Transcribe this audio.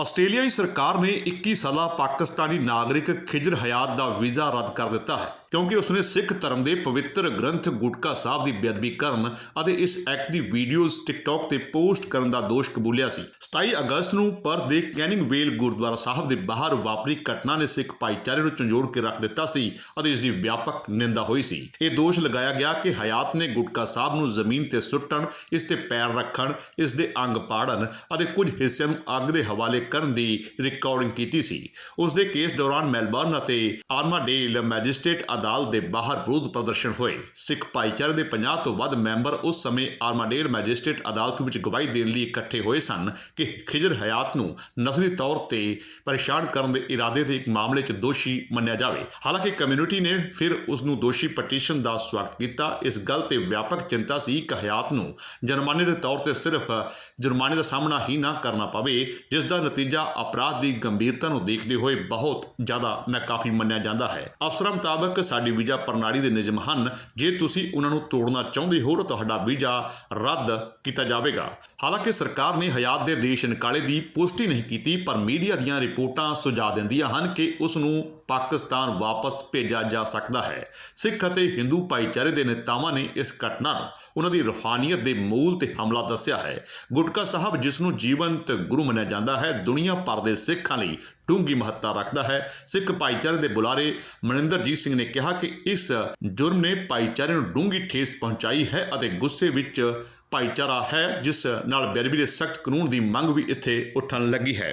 ਆਸਟ੍ਰੇਲੀਆਈ ਸਰਕਾਰ ਨੇ 21 ਸਾਲਾ ਪਾਕਿਸਤਾਨੀ ਨਾਗਰਿਕ ਖਿਜਰ ਹਯਾਤ ਦਾ ਵੀਜ਼ਾ ਰੱਦ ਕਰ ਦਿੱਤਾ ਹੈ, ਕਿਉਂਕਿ ਉਸਨੇ ਸਿੱਖ ਧਰਮ ਦੇ ਪਵਿੱਤਰ ਗ੍ਰੰਥ ਗੁਟਕਾ ਸਾਹਿਬ ਦੀ ਬੇਅਦਬੀ ਕਰਨ ਅਤੇ ਇਸ ਐਕਟ ਦੀ ਵੀਡੀਓਜ਼ ਟਿਕਟੌਕ ਤੇ ਪੋਸਟ ਕਰਨ ਦਾ ਦੋਸ਼ ਕਬੂਲਿਆ ਸੀ। 27 ਅਗਸਤ ਨੂੰ ਪਰਥ ਦੇ ਕੈਨਿੰਗ ਵੇਲ ਗੁਰਦੁਆਰਾ ਸਾਹਿਬ ਦੇ ਬਾਹਰ ਵਾਪਰੀ ਘਟਨਾ ਨੇ ਸਿੱਖ ਭਾਈਚਾਰੇ ਨੂੰ ਝੰਜੋੜ ਕੇ ਰੱਖ ਦਿੱਤਾ ਸੀ ਅਤੇ ਇਸ ਦੀ ਵਿਆਪਕ ਨਿੰਦਾ ਹੋਈ ਸੀ। ਇਹ ਦੋਸ਼ ਲਗਾਇਆ ਗਿਆ ਕਿ ਹਯਾਤ ਨੇ ਗੁਟਕਾ ਸਾਹਿਬ ਨੂੰ ਜ਼ਮੀਨ ਤੇ ਸੁੱਟਣ, ਇਸ ਤੇ ਪੈਰ ਰੱਖਣ, ਇਸ ਦੇ ਅੰਗ ਪਾੜਨ ਅਤੇ ਕੁਝ ਹਿੱਸਿਆਂ ਨੂੰ ਅੱਗ ਦੇ ਹਵਾਲੇ ਕਰਨ ਦੀ ਰਿਕਾਰਡਿੰਗ ਕੀਤੀ ਸੀ। ਉਸ ਦੇ ਕੇਸ ਦੌਰਾਨ ਮੈਲਬਰਨ ਅਤੇ ਆਰਮਾਡੇਲ ਮੈਜਿਸਟ੍ਰੇਟ ਅਦਾਲਤ ਦੇ ਬਾਹਰ ਵਿਰੋਧ ਪ੍ਰਦਰਸ਼ਨ ਹੋਏ। ਸਿੱਖ ਭਾਈਚਾਰੇ ਦੇ 50 ਤੋਂ ਵੱਧ ਮੈਂਬਰ ਉਸ ਸਮੇਂ ਆਰਮਾਡੇਲ ਮੈਜਿਸਟ੍ਰੇਟ ਅਦਾਲਤ ਵਿੱਚ ਗਵਾਹੀ ਦੇਣ ਲਈ ਇਕੱਠੇ ਹੋਏ ਸਨ ਕਿ ਖਿਜਰ ਹਯਾਤ ਨੂੰ ਨਸਲੀ ਤੌਰ ਤੇ ਪਰੇਸ਼ਾਨ ਕਰਨ ਦੇ ਇਰਾਦੇ ਦੇ ਇੱਕ ਮਾਮਲੇ 'ਚ ਦੋਸ਼ੀ ਮੰਨਿਆ ਜਾਵੇ। ਹਾਲਾਂਕਿ ਕਮਿਊਨਿਟੀ ਨੇ ਫਿਰ ਉਸ ਨੂੰ ਦੋਸ਼ੀ ਪਟੀਸ਼ਨ ਦਾ ਸਵਾਗਤ ਕੀਤਾ। ਇਸ ਗੱਲ ਤੇ ਵਿਆਪਕ ਚਿੰਤਾ ਸੀ ਕਿ ਹਯਾਤ ਨੂੰ ਜੁਰਮਾਨੇ ਦੇ ਤੌਰ ਤੇ ਸਿਰਫ ਜੁਰਮਾਨੇ ਦਾ ਸਾਹਮਣਾ ਹੀ ਨਾ ਕਰਨਾ ਪਵੇ, ਜਿਸ ਦਾ ਨਤੀਜਾ ਅਪਰਾਧ ਦੀ ਗੰਭੀਰਤਾ ਨੂੰ ਦੇਖਦੇ ਹੋਏ ਬਹੁਤ ਜ਼ਿਆਦਾ ਨਾਕਾਫੀ ਮੰਨਿਆ ਜਾਂਦਾ ਹੈ। ਅਫਸਰਾਂ ਮੁਤਾਬਕ ਸਾਡੀ ਵੀਜ਼ਾ ਪ੍ਰਣਾਲੀ ਦੇ ਨਿਯਮ ਹਨ। ਜੇ ਤੁਸੀਂ ਉਹਨਾਂ ਨੂੰ ਤੋੜਨਾ ਚਾਹੁੰਦੇ ਹੋ ਤਾਂ ਤੁਹਾਡਾ ਵੀਜ਼ਾ ਰੱਦ ਕੀਤਾ ਜਾਵੇਗਾ। ਹਾਲਾਂਕਿ ਸਰਕਾਰ ਨੇ ਹਯਾਤ ਦੇ ਦੇਸ਼ ਨਿਕਾਲੇ ਦੀ ਪੁਸ਼ਟੀ ਨਹੀਂ ਕੀਤੀ, ਪਰ ਮੀਡੀਆ ਦੀਆਂ ਰਿਪੋਰਟਾਂ ਸੁਝਾਅ ਦਿੰਦੀਆਂ ਹਨ ਕਿ ਉਸ ਨੂੰ ਪਾਕਿਸਤਾਨ ਵਾਪਸ ਭੇਜਿਆ ਜਾ ਸਕਦਾ ਹੈ। ਸਿੱਖ ਅਤੇ ਹਿੰਦੂ ਭਾਈਚਾਰੇ ਦੇ ਨੇਤਾਵਾਂ ਨੇ ਇਸ ਘਟਨਾ ਨੂੰ ਉਹਨਾਂ ਦੀ ਰੂਹਾਨੀਅਤ ਦੇ ਮੂਲ ਤੇ ਹਮਲਾ ਦੱਸਿਆ ਹੈ। ਗੁਟਕਾ ਸਾਹਿਬ, ਜਿਸ ਨੂੰ ਜੀਵੰਤ ਗੁਰੂ ਮੰਨਿਆ ਜਾਂਦਾ ਹੈ, ਦੁਨੀਆ ਭਰ ਦੇ ਸਿੱਖਾਂ ਲਈ ਡੂੰਘੀ ਮਹੱਤਤਾ ਰੱਖਦਾ ਹੈ। ਸਿੱਖ ਭਾਈਚਾਰੇ ਦੇ ਬੁਲਾਰੇ ਮਨਿੰਦਰਜੀਤ ਸਿੰਘ ਨੇ ਕਿਹਾ ਕਿ ਇਸ ਜੁਰਮ ਨੇ ਭਾਈਚਾਰੇ ਨੂੰ ਡੂੰਘੀ ਠੇਸ ਪਹੁੰਚਾਈ ਹੈ ਅਤੇ ਗੁੱਸੇ ਵਿੱਚ ਭਾਈਚਾਰਾ ਹੈ, ਜਿਸ ਨਾਲ ਬੇਰਬੀ ਦੇ ਸਖਤ ਕਾਨੂੰਨ ਦੀ ਮੰਗ ਵੀ ਇੱਥੇ ਉੱਠਣ ਲੱਗੀ ਹੈ।